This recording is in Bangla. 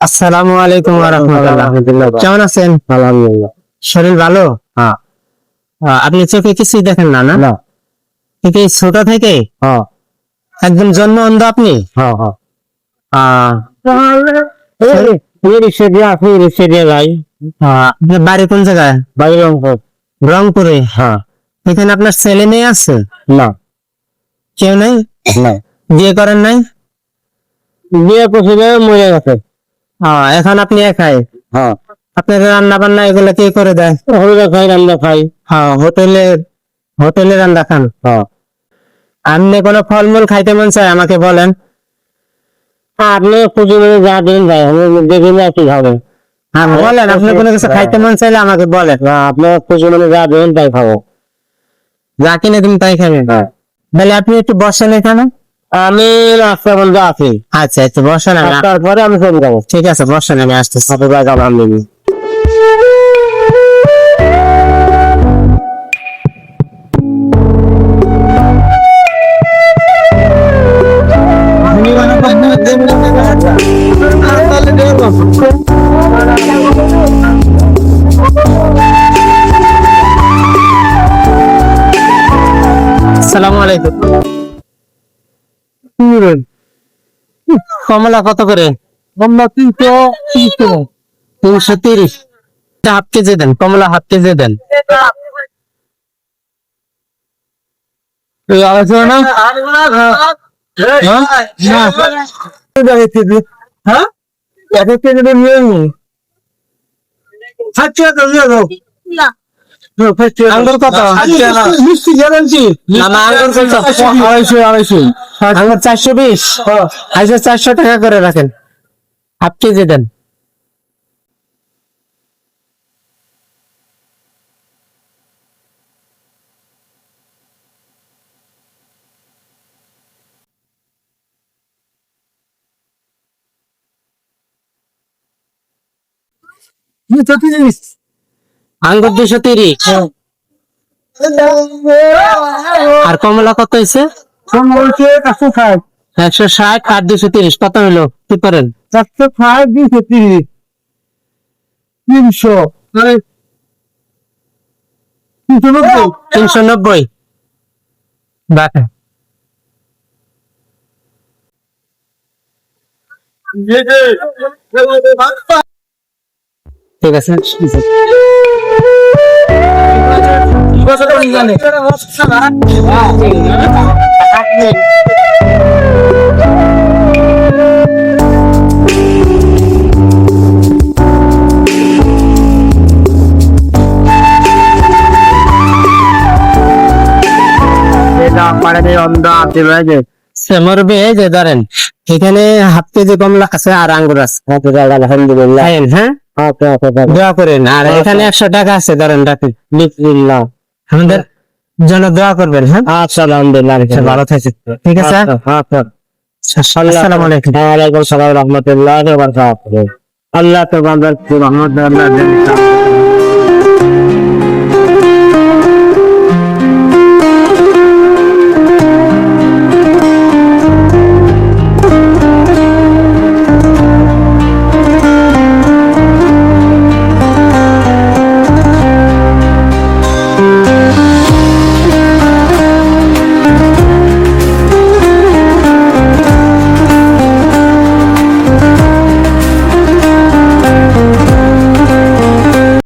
আসসালামু আলাইকুম কেমন আছেন? আলহামদুলিল্লাহ। শরীর ভালো? হ্যাঁ। আপনি চোখে কিছুই দেখেন না না? এই ছোট থেকে? হ্যাঁ। একদম জন্ম অন্ধ আপনি? হ্যাঁ হ্যাঁ। বাড়ি কোন জায়গায়? বাড়ি রংপুর। রংপুরে? হ্যাঁ। এখানে আপনার ছেলে মেয়ে আছে? না। কেউ নাই? বিয়ে করেন নাই? বিয়ে করছিল মরে গেছে। আহ, এখন আপনি একাই? হ্যাঁ। আপনার রান্না বান্না এগুলো কে করে দেয়? রান্না খাই। হ্যাঁ হোটেলে হোটেলে রান্না খান। হ্যাঁ। আপনি কোনো ফলমূল খাইতে মন চায় আমাকে বলেন। আপনি খুশি মানে যা দিন যাই আমি দেখি না কি হবে হ্যাঁ বলেন আপনি কোনো কিছু খাইতে মন চাইলে আমাকে বলেন। না আপনার খুশি মানে যা দিন তাই খাব। যা কিনে দিন তাই খাবেন হ্যাঁ। তাহলে আপনি একটু বসেন এখানে। আমি রাস্তা বন্ধ আছি। আচ্ছা একটু বসেন তারপরে আমি চলে যাব ঠিক আছে বসেন আমি আসতেছি। সাথে যাই আলহামদুলিল্লাহ। আসসালামু আলাইকুম। কমলা কত করে? আমরা তিনশো তিনশো তিনশো তিরিশ। হাফ কেজি দেন কমলা হাফ কেজি দেন। আলোচনা না? হ্যাঁ? এক কেজি। নিয়ে আঙ্গুর কত? মিষ্টি গ্যারান্টি না না আঙ্গুর কত? আড়াইশো আড়াইশো। আঙ্গুর চারশো বিশ। আচ্ছা চারশো টাকা করে রাখেন। হাফ কেজি দেন। আঙ্গুর দুশো তিরিশ। আর কমলা কত হয়েছে? একশো ষাট। আর দুশো তিরিশ কত হলো? কি করেন? একশো ষাট দুশো তিরিশ। তিনশো। তিনশো নব্বই। তিনশো নব্বই। বাটা ঠিক আছে। সেমরবে এই যে ধরেন। এখানে হাফ কেজি কমলা আছে আর আঙ্গুর আছে। আলহামদুলিল্লাহ। হ্যাঁ? দোয়া করেন। আর এখানে একশো টাকা আছে ধরেন রাখেন আমাদের জন্য দোয়া করবেন হ্যাঁ? আচ্ছা আলহামদুলিল্লাহ আচ্ছা, ভালো থাকছে ঠিক আছে? আচ্ছা আসসালামু আলাইকুম। ওয়ালাইকুম সালাম রহমতুল্লাহ আল্লাহ তো বান্দার রহমত আল্লাহ